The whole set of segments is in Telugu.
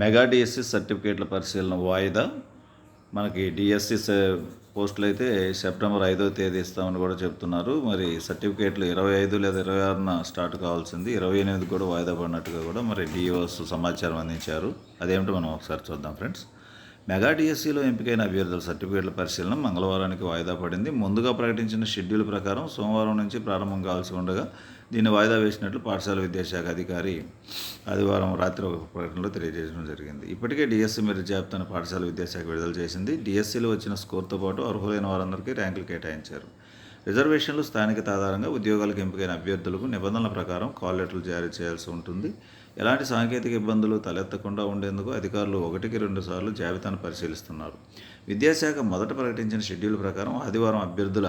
మెగా డిఎస్సి సర్టిఫికేట్ల పరిశీలన వాయిదా. మనకి డిఎస్సి పోస్టులు అయితే సెప్టెంబర్ ఐదో తేదీ ఇస్తామని కూడా చెప్తున్నారు. మరి సర్టిఫికేట్లు ఇరవై ఐదు లేదా ఇరవై ఆరున స్టార్ట్ కావాల్సింది. ఇరవై ఎనిమిది కూడా వాయిదా పడినట్టుగా కూడా మరి డిఓస్ సమాచారం అందించారు. అదేమిటో మనం ఒకసారి చూద్దాం ఫ్రెండ్స్. మెగా డిఎస్సిలో ఎంపికైన అభ్యర్థుల సర్టిఫికేట్ల పరిశీలన మంగళవారానికి వాయిదా పడింది. ముందుగా ప్రకటించిన షెడ్యూల్ ప్రకారం సోమవారం నుంచి ప్రారంభం కావాల్సి ఉండగా దీన్ని వాయిదా వేసినట్లు పాఠశాల విద్యాశాఖ అధికారి ఆదివారం రాత్రి ఒక ప్రకటనలో తెలియజేయడం జరిగింది. ఇప్పటికే డిఎస్సి మెరిట్ జాబితాను పాఠశాల విద్యాశాఖ విడుదల చేసింది. డిఎస్సిలో వచ్చిన స్కోర్తో పాటు అర్హులైన వారందరికీ ర్యాంకులు కేటాయించారు. రిజర్వేషన్లు స్థానికత ఆధారంగా ఉద్యోగాలకు ఎంపికైన అభ్యర్థులకు నిబంధనల ప్రకారం కాల్ లెటర్లు జారీ చేయాల్సి ఉంటుంది. ఎలాంటి సాంకేతిక ఇబ్బందులు తలెత్తకుండా ఉండేందుకు అధికారులు ఒకటికి రెండు సార్లు జాబితాను పరిశీలిస్తున్నారు. విద్యాశాఖ మొదట ప్రకటించిన షెడ్యూల్ ప్రకారం ఆదివారం అభ్యర్థుల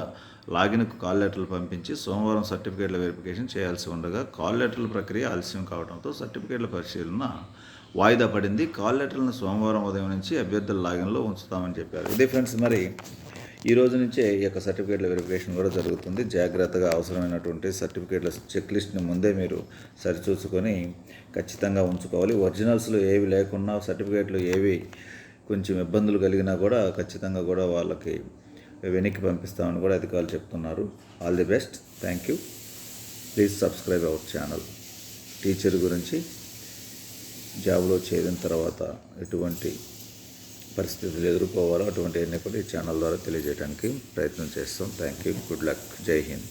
లాగిన్కు కాల్ లెటర్లు పంపించి సోమవారం సర్టిఫికేట్ల వెరిఫికేషన్ చేయాల్సి ఉండగా కాల్ లెటర్ల ప్రక్రియ ఆలస్యం కావడంతో సర్టిఫికేట్ల పరిశీలన వాయిదా పడింది. కాల్ లెటర్లను సోమవారం ఉదయం నుంచి అభ్యర్థుల లాగిన్లో ఉంచుతామని చెప్పారు. ఇదే ఫ్రెండ్స్ మరి ఈ రోజు నుంచే ఈ యొక్క సర్టిఫికేట్ల వెరిఫికేషన్ కూడా జరుగుతుంది. జాగ్రత్తగా అవసరమైనటువంటి సర్టిఫికేట్ల చెక్ లిస్ట్ని ముందే మీరు సరిచూసుకొని ఖచ్చితంగా ఉంచుకోవాలి. ఒరిజినల్స్లో ఏవి లేకున్నా సర్టిఫికేట్లు ఏవి కొంచెం ఇబ్బందులు కలిగినా కూడా ఖచ్చితంగా కూడా వాళ్ళకి వెనక్కి పంపిస్తామని కూడా అధికారులు చెప్తున్నారు. All the best thank you please subscribe our channel teacher గురించి జాబ్లో చేరిన తర్వాత ఎటువంటి పరిస్థితులు ఎదుర్కోవాలో అటువంటి అన్ని కూడా ఈ ఛానల్ ద్వారా తెలియజేయడానికి ప్రయత్నం చేస్తాం. థ్యాంక్ యూ గుడ్ లక్ జై హింద్